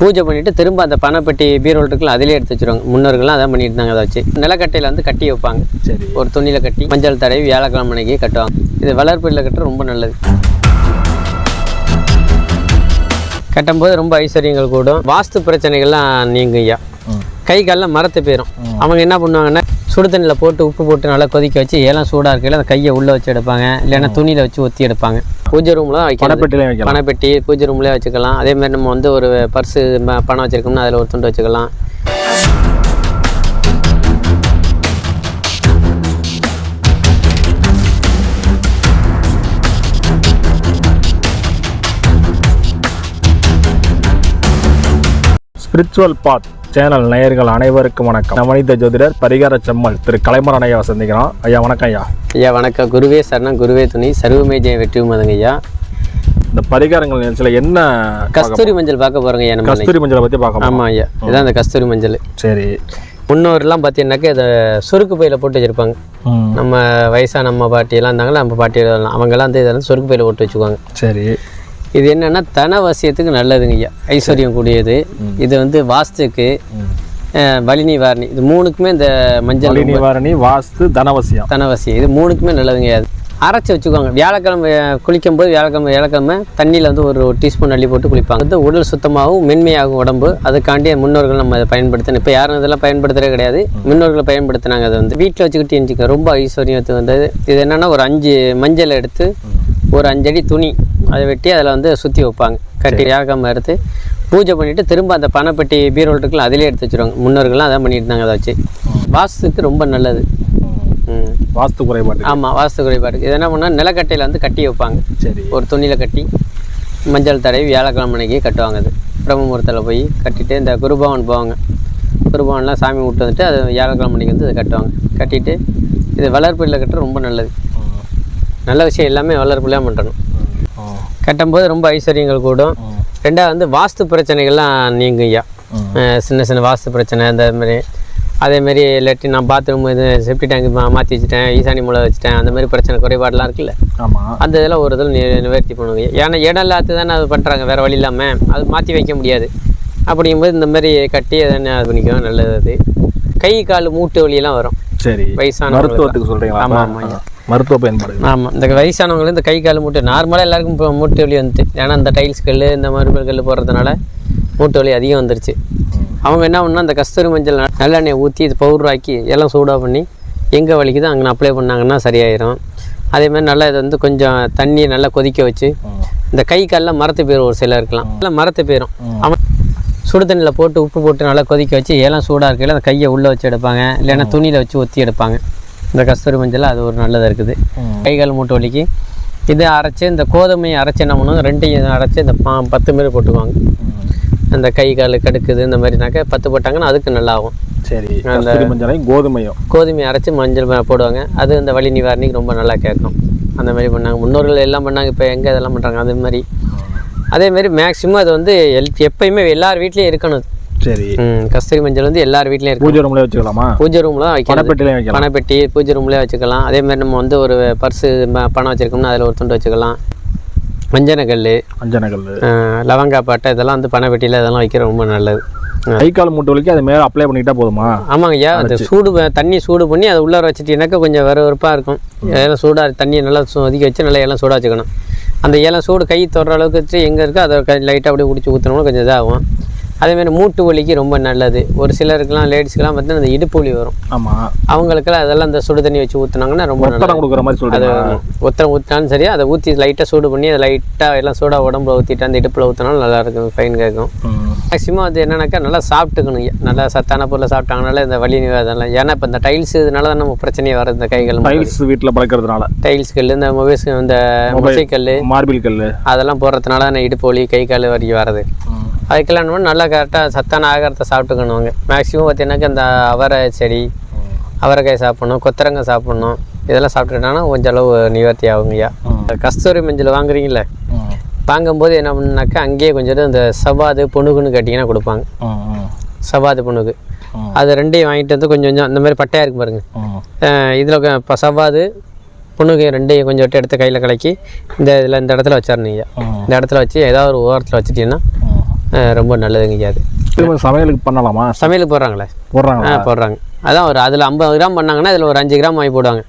பூஜை பண்ணிட்டு திரும்ப அந்த பணப்பெட்டி பீரோல் இருக்குல்ல அதிலே எடுத்து வச்சிருவாங்க. முன்னோர்கள்லாம் அதான் பண்ணிட்டு இருந்தாங்க அதை வச்சு. நிலக்கட்டையில் வந்து கட்டி வைப்பாங்க. சரி. ஒரு துணியில் கட்டி மஞ்சள் தடவி வியாழக்கிழமை அன்னைக்கு கட்டுவாங்க. இது வளர்ப்பில் கட்ட ரொம்ப நல்லது. கட்டும்போது ரொம்ப ஐஸ்வர்யங்கள் கூடும். வாஸ்து பிரச்சனைகள்லாம் ஐயா. ம். கை காலில் மரத்து போயிடும் அவங்க என்ன பண்ணுவாங்கன்னா சுடு தண்ணியில் போட்டு உப்பு போட்டு நல்லா கொதிக்க வச்சு ஏலம் சூடாக இருக்கையில் அந்த கையை உள்ளே வச்சு எடுப்பாங்க. இல்லைன்னா துணியில் வச்சு ஒத்தி எடுப்பாங்க. பூஜை ரூமில் வைக்கலாம் பணப்பெட்டிலையும் வைக்கலாம். பணப்பெட்டி பூஜை ரூம்லேயே வச்சுக்கலாம். அதே மாதிரி நம்ம வந்து ஒரு பர்ஸு பணம் வச்சுருக்கோம்னா அதில் ஒரு துண்டு வச்சுக்கலாம். ஸ்பிரிச்சுவல் பாத் சேனல் நேயர்கள் அனைவருக்கும் வணக்கம். மனித ஜோதிடர் பரிகார செம்மல் திரு கலைமரன் ஐயா சந்திக்கிறோம். ஐயா வணக்கம் ஐயா. ஐயா வணக்கம். குருவே சரணம் குருவே துணி. சர்வமே ஜெயம் வெற்றி மதங்க ஐயா. இந்த பரிகாரங்கள் நிகழ்ச்சியில் என்ன கஸ்தூரி மஞ்சள் பார்க்க போகிறோங்க ஐயா நம்ம கஸ்தூரி மஞ்சளை பற்றி பார்க்க போறோம். ஆமாம் ஐயா இதான் அந்த கஸ்தூரி மஞ்சள். சரி. முன்னோர்லாம் பார்த்தீங்கன்னாக்கா இதை சுருக்கு பையில் போட்டு வச்சுருப்பாங்க. நம்ம வயசான நம்ம பாட்டியெல்லாம் இருந்தாங்களா நம்ம பாட்டி அவங்கெல்லாம் வந்து இதெல்லாம் சுருக்கு பையில் போட்டு வச்சுக்குவாங்க. சரி. இது என்னன்னா தனவசியத்துக்கு நல்லதுங்க ஐயா. ஐஸ்வர்யம் கூடியது. இது வந்து வாஸ்துக்கு வலி நிவாரணி. இது மூணுக்குமே இந்த மஞ்சள் வலி நிவாரணி வாஸ்து தனவசியம் தனவசியம் இது மூணுக்குமே நல்லதுங்க அது அரைச்சி வச்சுக்குவாங்க வியாழக்கிழமை குளிக்கும் போது வியாழக்கிழமை வியாழக்கிழமை தண்ணியில் வந்து ஒரு டீஸ்பூன் அள்ளி போட்டு குளிப்பாங்க. வந்து உடல் சுத்தமாகவும் மென்மையாகும் உடம்பு. அதுக்காண்டி முன்னோர்கள் நம்ம அதை பயன்படுத்தணும் இப்போ யாரும் இதெல்லாம் பயன்படுத்துறதே கிடையாது. முன்னோர்களை பயன்படுத்தினாங்க அதை வந்து. வீட்டில் வச்சுக்கிட்டு இருந்துச்சுக்க ரொம்ப ஐஸ்வர்யத்து வந்தது. இது என்னென்னா ஒரு அஞ்சு மஞ்சள் எடுத்து ஒரு அஞ்சடி துணி அதை வெட்டி அதில் வந்து சுற்றி வைப்பாங்க. கட்டி வியாழக்கிழமை எடுத்து பூஜை பண்ணிவிட்டு திரும்ப அந்த பணப்பெட்டி பீரோல் அதிலே எடுத்து வச்சுருவாங்க. முன்னோர்கள்லாம் அதான் பண்ணிட்டு இருந்தாங்க அதை வச்சு. வாஸ்துக்கு ரொம்ப நல்லது. வாஸ்து குறைபாடு. ஆமாம் வாஸ்து குறைபாடு. இது என்ன பண்ணால் நிலக்கட்டையில் வந்து கட்டி வைப்பாங்க. சரி. ஒரு துணியில் கட்டி மஞ்சள் தடவி வியாழக்கிழமை அன்னைக்கு கட்டுவாங்க அது. பிரம்மமுகூர்த்தத்தில் போய் கட்டிட்டு இந்த குருபவன் போவாங்க. குருபவன்லாம் சாமி விட்டு வந்துட்டு அது வியாழக்கிழமை அன்னைக்கு வந்து அதை கட்டுவாங்க. கட்டிட்டு இது வளர்ப்பில் கட்டுறது ரொம்ப நல்லது. நல்ல விஷயம் எல்லாமே வளர்ப்புலையாக பண்ணணும். கட்டும்போது ரொம்ப ஐஸ்வர்யங்கள் கூடும். ரெண்டாவது வந்து வாஸ்து பிரச்சனைகள்லாம் நீங்கும் ஐயா சின்ன சின்ன வாஸ்து பிரச்சனை அந்த மாதிரி. அதேமாரி இல்லாட்டி நான் பாத்ரூம் இது செப்டி டேங்க் மா மாற்றி வச்சுட்டேன் ஈசானி மூலை வச்சுட்டேன் அந்த மாதிரி பிரச்சனை குறைபாடெல்லாம் இருக்குல்ல. அந்த இதெல்லாம் ஒரு இதில் நிவர்த்தி பண்ணுவாங்க ஏன்னா இடம் இல்லாத தானே அது பண்ணுறாங்க வேறு வழி இல்லாமல் அது மாற்றி வைக்க முடியாது. அப்படிங்கும்போது இந்த மாதிரி கட்டி அதை அது பண்ணிக்குவோம் நல்லது அது. கை கால் மூட்டு வலியெல்லாம் வரும். சரி. வயசானவங்களுக்கு மருத்துவத்துக்கு சொல்கிறீங்களா ஆமாம் ஆமாம் ஆ. மருத்துவ பயன்பாடு ஆமாம் இந்த வயசானவங்களுக்கு இந்த கை கால் மூட்டு நார்மலாக எல்லாருக்கும் இப்போ மூட்டு வலி வந்துட்டு. ஏன்னா இந்த டைல்ஸ் கல் இந்த மறுபடியும் கல் போடுறதுனால மூட்டு வலி அதிகம் வந்துருச்சு. அவங்க என்ன பண்ணால் அந்த கஸ்தூரி மஞ்சள் நல்லெண்ணெய் ஊற்றி இது பவுடர் ஆக்கி எல்லாம் சூடாக பண்ணி எங்கே வலிக்குதோ அங்கே அப்ளை பண்ணாங்கன்னா சரியாயிரும். அதே மாதிரி நல்லா இதை வந்து கொஞ்சம் தண்ணியை நல்லா கொதிக்க வச்சு. இந்த கை காலில் மரத்து போயிடும் ஒரு சிலருக்குலாம் எல்லாம் மரத்து போயிடும் ம். அவன் சுடு தண்ணியில் போட்டு உப்பு போட்டு நல்லா கொதிக்க வச்சு ஏலம் சூடாக இருக்கையில் அந்த கையை உள்ளே வச்சு எடுப்பாங்க. இல்லைன்னா துணியில் வச்சு ஒத்தி எடுப்பாங்க. இந்த கஸ்தூரி மஞ்சள் அது ஒரு நல்லதாக இருக்குது. ம். கை கால் மூட்டு வலிக்கு. இதை அரைச்சி இந்த கோதுமையை அரைச்சி என்ன பண்ணுவாங்க ரெண்டையும் அரைச்சி இந்த பா பத்து மாரி போட்டுக்குவாங்க. அந்த கை கால் கடுக்குது இந்த மாதிரினாக்க பத்து போட்டாங்கன்னா அதுக்கு நல்லா ஆகும் சரி கஸ்தூரி மஞ்சளையும் கோதுமையும். கோதுமையை அரைச்சி மஞ்சள் போடுவாங்க. அது இந்த வலி நிவாரணிக்கு ரொம்ப நல்லா கேட்கும். அந்த மாதிரி பண்ணாங்க. முன்னோர்கள் எல்லாம் பண்ணாங்க. இப்போ எங்கே இதெல்லாம் பண்ணுறாங்க அதே மாதிரி அதே மாதிரி மேக்ஸிமம் அது வந்து எல் எப்பயுமே எல்லார் வீட்லேயும் இருக்கணும். சரி. கஸ்தூரி மஞ்சள் வந்து எல்லார் வீட்லேயும் இருக்கும் பூஜை ரூம்ல வச்சுக்கலாமா? பூஜை ரூமில் வைக்கலாம். பணப்பெட்டி பூஜை ரூம்லேயே வச்சுக்கலாம். அதே மாதிரி நம்ம வந்து ஒரு பர்ஸு பணம் வச்சுருக்கோம்னா அதில் ஒரு துண்டு வச்சுக்கலாம். மஞ்சனக்கல் அஞ்சனகல் லவங்காப்பாட்டை இதெல்லாம் வந்து பணப்பெட்டியில் இதெல்லாம் வைக்கிற ரொம்ப நல்லது. கை கால் மூட்டு வலிக்கு அது மேலே அப்ளை பண்ணிக்கிட்டா போதுமா? ஆமாங்க ஐயா அந்த சூடு தண்ணி சூடு பண்ணி அதை உள்ளார வச்சுட்டீங்கன்னாக்கா கொஞ்சம் வெற வெறுப்பாக இருக்கும் எல்லாம் சூடாக தண்ணியை நல்லா ஒதுக்கி வச்சு நல்லா எல்லாம் சூடாக வச்சுக்கணும். அந்த ஏலம் சூடு கை தொடுற அளவுக்கு வச்சு எங்கே இருக்கோ அதை லைட்டாக அப்படியே பிடிச்சி ஊற்றினோம்னா கொஞ்சம் இதாகும். அதேமாதிரி மூட்டு வலிக்கு ரொம்ப நல்லது. ஒரு சிலருக்குலாம் லேடிஸ்க்கெலாம் பார்த்தீங்கன்னா அந்த இடுப்பு வலி வரும். ஆமா. அவங்களுக்கெல்லாம் அதெல்லாம் அந்த சுடு தண்ணி வச்சு ஊற்றுனாங்கன்னா ரொம்ப ஒத்தடம் கொடுக்குற மாதிரி சொல்றீங்க ஒத்தரம் ஊற்றினாலும் சரி அதை ஊற்றி லைட்டாக சூடு பண்ணி அதை லைட்டாக எல்லாம் சூடாக உடம்புல ஊற்றிட்டு அந்த இடுப்பில் ஊற்றினாலும் நல்லா இருக்கும் ஃபைன் கேட்கும் மேக்ஸிமம் அது என்னன்னாக்கா நல்லா சாப்பிட்டுக்கணும். நல்லா சத்தான பொருளை சாப்பிட்டாங்கனால இந்த வலி நிவாதம்லாம் ஏன்னா இப்போ இந்த டைல்ஸ் இதனால தான் நம்ம பிரச்சனையே வருது இந்த கைகள் டைல்ஸ் வீட்டில் பறக்கிறதுனால. டைல்ஸ் கல் இந்த மொபைல்ஸ் இந்த மொசை கல் மார்பிள் கல் அதெல்லாம் போடுறதுனால தான் இடுப்பு வலி கை கால் வரைக்கும் வரது அதுக்கெல்லாம் என்ன நல்லா கரெக்டாக சத்தான ஆகாரத்தை சாப்பிட்டுக்கணுங்க மேக்ஸிமம் பார்த்தீங்கன்னாக்கா இந்த அவரை செடி அவரைக்காய் சாப்பிடணும் கொத்தரங்காய் சாப்பிடணும். இதெல்லாம் சாப்பிட்டுக்கிட்டாங்கன்னா கொஞ்சம் அளவு நிவர்த்தி ஆகுங்கய்யா. கஸ்தூரி மஞ்சள் வாங்குறீங்களே வாங்கும்போது என்ன பண்ணாக்கா அங்கேயே கொஞ்சம் இந்த சவாது புணுகுன்னு கேட்டிங்கன்னா கொடுப்பாங்க. சவாது புணுகு. அது ரெண்டையும் வாங்கிட்டு வந்து கொஞ்சம் கொஞ்சம் அந்த மாதிரி பட்டையாக இருக்கு பாருங்க. இதில் இப்போ சவாது புணுகு ரெண்டையும் கொஞ்சம் விட்டு எடுத்து கையில் கலக்கி இந்த இதில் இந்த இடத்துல வச்சிடணுங்க இந்த இடத்துல வச்சு ஏதாவது ஒரு ஓரத்தில் வச்சுட்டீங்கன்னா ரொம்ப நல்லதுங்க ஐயா அது. திரும்ப சமையலுக்கு பண்ணலாமா? சமையலுக்கு போடுறாங்களே? ஆ போடுறாங்க. அதான் ஒரு அதில் ஐம்பது கிராம் பண்ணாங்கன்னா இதில் ஒரு அஞ்சு கிராம் வாங்கி போடுவாங்க.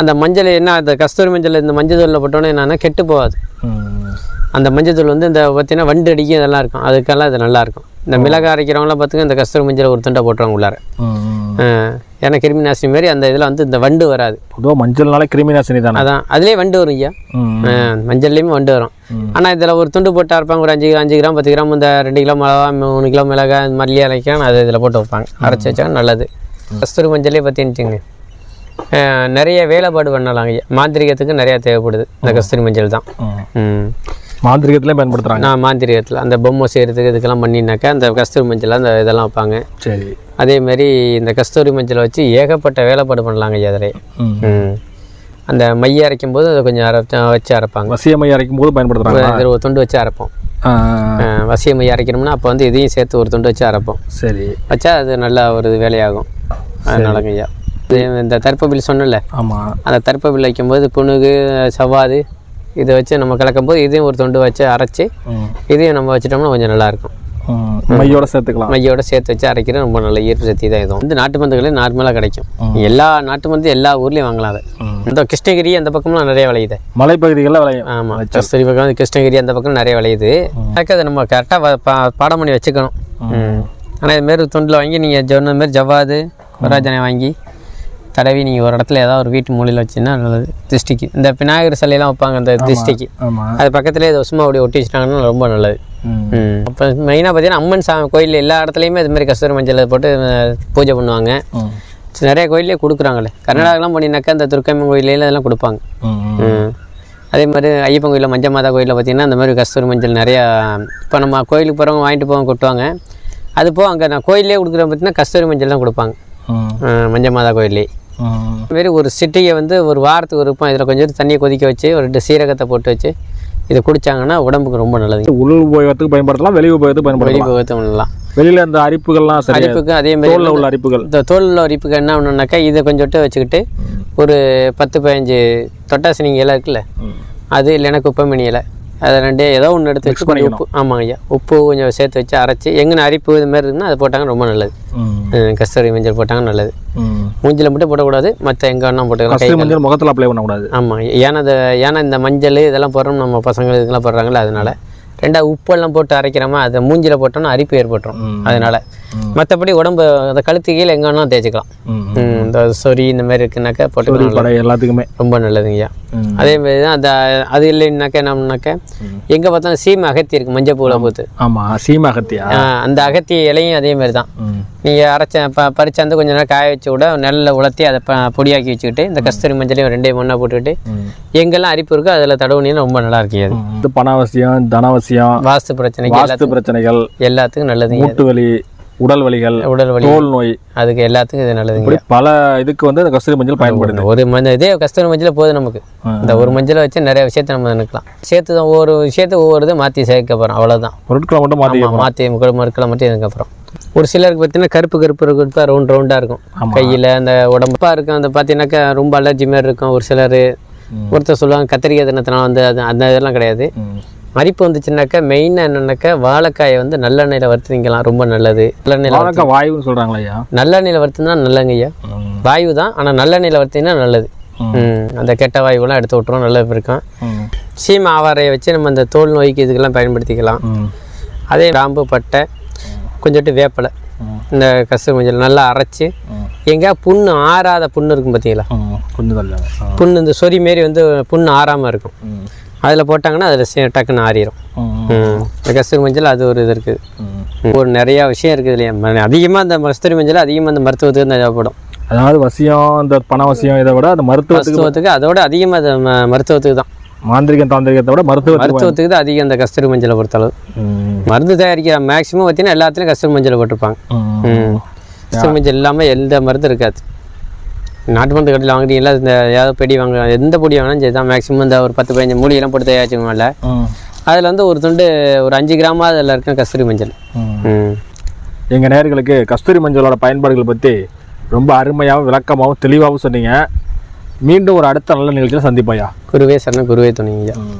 அந்த மஞ்சள் என்ன அந்த கஸ்தூரி மஞ்சள் இந்த மஞ்சள் தூளில் போட்டோன்னே என்னன்னா கெட்டு போகாது. அந்த மஞ்சள் தூள் வந்து இந்த பார்த்தீங்கன்னா வண்டு அடிக்கும் இதெல்லாம் இருக்கும். அதுக்கெல்லாம் இது நல்லா இருக்கும். இந்த மிளகாய் அரைக்கிறவங்களாம் பார்த்துங்க இந்த கஸ்தூரி மஞ்சள் ஒரு துண்டை போட்டுருவாங்க உள்ளார. ஏன்னா கிருமி நாசினி மாதிரி அந்த இதில் வந்து இந்த வண்டு வராது. பொதுவாக மஞ்சள்னாலே கிருமி நாசினி தானே? அதான். அதுலேயே வண்டு வரும் ஐயா. மஞ்சள்லேயுமே வண்டு வரும். ஆனால் இதில் ஒரு துண்டு போட்டு அரைப்பாங்க. ஒரு அஞ்சு அஞ்சு கிராம் பத்து கிராம் இந்த ரெண்டு கிலோ மிளகா மூணு கிலோ மிளகாய் இந்த மல்லி அரைக்கலாம். அது இதில் போட்டு வைப்பாங்க. அரைச்சி வச்சா நல்லது. கஸ்தூரி மஞ்சளே பார்த்தீங்கன்னு நிறைய வேலைப்பாடு பண்ணலாம் ஐயா. மாந்திரிகத்துக்கு நிறையா தேவைப்படுது. இந்த கஸ்தூரி மஞ்சள் தான். ம் ம் மாந்திரிகத்துலேயும் பயன்படுத்துகிறாங்க நான் மாந்திரிகத்தில். அந்த பொம்மை செய்கிறதுக்கு இதுக்கெல்லாம் பண்ணினாக்கா அந்த கஸ்தூரி மஞ்சள் அந்த இதெல்லாம் வைப்பாங்க. சரி. அதே மாதிரி இந்த கஸ்தூரி மஞ்சளை வச்சு ஏகப்பட்ட வேலைப்பாடு பண்ணலாங்க ஐயா அதில். அந்த மைய அரைக்கும் போது அதை கொஞ்சம் அரை வச்சு அரைப்பாங்க. வசியமை அரைக்கும் போது பயன்படுத்துகிறாங்க ஒரு துண்டு வச்சு அரைப்போம். வசிய மைய அரைக்கணும்னா அப்போ வந்து இதையும் சேர்த்து ஒரு துண்டு வச்சு அரைப்போம். சரி. வச்சா அது நல்லா ஒரு வேலையாகும். அதனாலங்க ஐயா. இந்த தர்ப்பபில் சொன்னல ஆமாம் அந்த தர்ப்பபில் வைக்கும்போது புணுகு சவ்வாது இதை வச்சு நம்ம கலக்கும்போது இதையும் ஒரு துண்டு வச்சு அரைச்சி இதையும் நம்ம வச்சிட்டோம்னா கொஞ்சம் நல்லாயிருக்கும். ம் மையோட சேர்த்துக்கலாம். மையோட சேர்த்து வச்சு அரைக்கிறது ரொம்ப நல்ல ஈர்ப்பு சக்தி தான் இதுவும் வந்து நாட்டு மருந்துகளே நார்மலாக கிடைக்கும். எல்லா நாட்டு மருந்து எல்லா ஊர்லேயும் வாங்கலாம் அதை. இந்த கிருஷ்ணகிரி அந்த பக்கம்லாம் நிறைய விளையுது. மலைப்பகுதிகளில் விளையும். ஆமாம் கஸ்தூரி பக்கம் கிருஷ்ணகிரி அந்த பக்கம் நிறைய விளையுது. அதுக்கு அதை நம்ம கரெக்டாக பாடம் பண்ணி வச்சுக்கணும். ஆனால் இதுமாரி துண்டில் வாங்கி நீங்கள் சொன்ன மாதிரி ஜவ்வாது கொராஜனை வாங்கி தடவி நீங்கள் ஒரு இடத்துல ஏதாவது ஒரு வீட்டு மூலையில் வச்சிங்கன்னா நல்லது. திருஷ்டிக்கு. இந்த விநாயகர் சிலையெல்லாம் வைப்பாங்க அந்த திருஷ்டிக்கு. அது பக்கத்துலேயே இதை சும்மா அப்படி ஒட்டி வச்சிட்டாங்கன்னா ரொம்ப நல்லது. அப்போ மெயினாக பார்த்தீங்கன்னா அம்மன் சா கோயில் எல்லா இடத்துலையுமே இது மாதிரி கஸ்தூரி மஞ்சள் போட்டு பூஜை பண்ணுவாங்க. நிறைய கோயிலே கொடுக்குறாங்களே. கர்நாடகாலாம் போனீங்கன்னாக்கா இந்த துர்க்கம்மன் கோயிலேயே இதெல்லாம் கொடுப்பாங்க. அதே மாதிரி ஐயப்பன் கோயிலில் மஞ்சள் மாதா கோயிலில் பார்த்தீங்கன்னா இந்த மாதிரி கஸ்தூரி மஞ்சள் நிறையா இப்போ நம்ம கோயிலுக்கு போகிறவங்க வாங்கிட்டு போவாங்க கொட்டுவாங்க. அது போக அங்கே நான் கோயிலே கொடுக்குற பார்த்தீங்கன்னா கஸ்தூரி மஞ்சள் தான் கொடுப்பாங்க. ம் அஹ், மஞ்சள் மாதா கோயிலே ம் இதுமாரி ஒரு சிட்டியை வந்து ஒரு வாரத்துக்கு ஒரு இதில் கொஞ்சம் தண்ணியை கொதிக்க வச்சு ஒரு ரெண்டு சீரகத்தை போட்டு வச்சு இதை குடிச்சாங்கன்னா உடம்புக்கு ரொம்ப நல்லது. உள் உபயோகத்துக்கு பயன்படுத்தலாம் வெளி உபயோகத்துக்கு பயன்படுத்தலாம். வெளி பண்ணலாம். வெளியில அந்த அரிப்புகள்லாம் அரிப்புக்கு அதே மாதிரி தோல்ல உள்ள அரிப்புகள். இந்த தோலில் அரிப்புக்கு என்ன பண்ணணுன்னாக்கா இதை கொஞ்சோட்டு வச்சுக்கிட்டு ஒரு பத்து பதினஞ்சு தொட்டாசினிங்க இலை இருக்குல்ல அது இல்லைன்னா குப்பைமணி இலை. அதை ரெண்டே ஏதோ ஒன்று எடுத்து வச்சு கொஞ்சம் உப்பு ஆமாங்க ஐயா உப்பு கொஞ்சம் சேர்த்து வச்சு அரைச்சி எங்கே அரிப்பு இது மாதிரி இருக்குன்னா அதை போட்டாங்க ரொம்ப நல்லது. கஸ்தூரி மஞ்சள் போட்டாங்க நல்லது. மூஞ்சில் மட்டும் போடக்கூடாது மற்ற எங்கே வேணா போட்டுக்கலாம். மஞ்சள் முகத்தில் அப்ளை பண்ணக்கூடாது. ஆமாம் ஏன்னா இந்த ஏன்னா இந்த மஞ்சள் இதெல்லாம் போடுறோம் நம்ம பசங்க இதெல்லாம் போடுறாங்களே அதனால. ரெண்டா உப்பெல்லாம் போட்டு அரைக்கிறோமா அதை மூஞ்சில் போட்டோம்னா அரிப்பு ஏற்பட்டுரும். அதனால மற்றபடி உடம்பு அந்த கழுத்து கீழே எங்கே வேணாலும் தேய்ச்சிக்கலாம். இந்த சொறி இந்த மாதிரி இருக்குனாக்கா ஒரு போட்டுக்கலாம் படை எல்லாத்துக்குமே. ரொம்ப நல்லதுங்கய்யா அதே மாதிரி தான் அந்த அது இல்லைன்னாக்கா என்னம்னாக்கா எங்கே பார்த்தாலும் சீமை அகத்தி இருக்குது மஞ்சள் பூவில் பூத்து ஆமா சீமா அகத்தியா? ஆ, அந்த அகத்தி இலையும் அதே மாதிரி தான். நீங்கள் அரைச்ச ப பறிச்சாந்து கொஞ்ச நேரம் காய வச்சு கூட நெல்லில் உலர்த்தி அதை பொடியாக்கி வச்சுக்கிட்டு இந்த கஸ்தூரி மஞ்சளையும் ரெண்டையும் ஒன்றா போட்டுக்கிட்டு எங்கெல்லாம் அரிப்பு இருக்கோ அதில் தடவுனீங்கன்னா ரொம்ப நல்லா இருக்கு அது. இது பணவசியம் தனவசியம் வாஸ்து பிரச்சனைக்கு வாஸ்து பிரச்சனைகள் எல்லாத்துக்கும் நல்லதுங்க மூட்டு வலி உடல் வலிகள் உடல் வலி. தோல் நோய். அதுக்கு எல்லாத்துக்கும் இது நல்லதுங்க. இப்படி பல இதுக்கு வந்து இந்த கஸ்தூரி மஞ்சள் பயன்படுது. ஒரு மஞ்சள் இதே கஸ்தூரி மஞ்சள் போதும் நமக்கு. இந்த ஒரு மஞ்சளை வச்சு நிறைய விஷயத்தை நம்ம நினைக்கலாம். சேர்த்து தான் ஒவ்வொரு விஷயத்தை ஒவ்வொரு இதை மாற்றி சேர்க்க போகிறோம் அவ்வளோதான் பொருட்களை மட்டும் மாற்றி மாற்றி மறுக்களை மட்டும் இதுக்கப்புறம் ஒரு சிலருக்கு பார்த்தீங்கன்னா கருப்பு கருப்பு இருக்கிறது ரவுண்ட் ரவுண்டாக இருக்கும். கையில் அந்த உடம்பா. இருக்கும் அந்த பார்த்தீங்கன்னாக்கா ரொம்ப அலர்ஜி மாதிரி இருக்கும் ஒரு சிலர். ஒருத்தர் சொல்லுவாங்க கத்திரிக்காய் தினத்தினால வந்து அது அந்த இதெல்லாம் கிடையாது. ம். அரிப்பு வந்துச்சுன்னாக்கா மெயினாக என்னன்னாக்கா வாழைக்காயை வந்து நல்லெண்ணெயில் வறுத்து திங்கலாம் ரொம்ப நல்லது நல்லெண்ணெயில் வாழைக்காய் வாயுன்னு சொல்றாங்களா ஐயா நல்லெண்ணெயில் வறுத்துனா நல்லங்க ஐயா. வாயு தான் ஆனால் நல்லெண்ணெயில் வறுத்தீங்கன்னா நல்லது அந்த கெட்ட வாயுவெல்லாம் எடுத்து விட்டுரும் நல்லது இருக்கும். சீம ஆவாரையை வச்சு நம்ம அந்த தோல் நோய்க்கு இதுக்கெல்லாம் பயன்படுத்திக்கலாம். அதே கிராம்பு பட்டை கொஞ்சோட்டு வேப்பிலை. இந்த கசூரி மஞ்சள் நல்லா அரைச்சி. எங்கேயா புண்ணு ஆறாத புண்ணு இருக்கும் பார்த்தீங்களா. கொஞ்சம். புண்ணு இந்த சொறி மாரி வந்து புண்ணு ஆறாமல் இருக்கும். அதில் போட்டாங்கன்னா அதில் டக்குன்னு ஆறிடும் கஸ்தூரி மஞ்சள் அது ஒரு இது இருக்குது. ஒரு நிறையா விஷயம் இருக்குது இல்லையா? அதிகமாக இந்த கஸ்தூரி மஞ்சள் அதிகமாக இந்த மருத்துவத்துக்கு தான் தேவைப்படும். அதாவது வசியம் இந்த பணவசியம் இதை விட அந்த மருத்துவத்துக்கு அதோட அதிகமாக அது மருத்துவத்துக்கு தான். மாந்திரிகம் தாந்திரிகத்தை விட மருத்துவத்துக்கு மருத்துவத்துக்கு தான் அதிகம் இந்த கஸ்தூரி மஞ்சளை பொறுத்தளவு. மருந்து தயாரிக்கிற மேக்ஸிமம் பார்த்தீங்கன்னா எல்லாத்துலேயும் கஸ்தூரி மஞ்சள் போட்டிருப்பாங்க. கஸ்தூரி மஞ்சள் இல்லாமல் எந்த மருந்து இருக்காது. நாட்டு மருந்து கடையில் வாங்குறீங்களா இந்த ஏதாவது பெடி வாங்க எந்த பொடி வாங்கினாலும் சரி தான் மேக்ஸிமம் இந்த ஒரு பத்து பதினஞ்சு மூலிகைலாம் போட்டு தயாரிச்சுக்கோங்கல்ல ம். அதில் வந்து ஒரு துண்டு ஒரு அஞ்சு கிராமாக அதில் இருக்க கஸ்தூரி மஞ்சள். எங்கள் நேயர்களுக்கு கஸ்தூரி மஞ்சளோட பயன்பாடுகள் பற்றி ரொம்ப அருமையாகவும் விளக்கமாகவும் தெளிவாகவும் சொன்னீங்க. மீண்டும் ஒரு அடுத்த நல்ல நிகழ்ச்சியில் சந்திப்போயா குருவே சரணம் குருவே துணைங்க ம்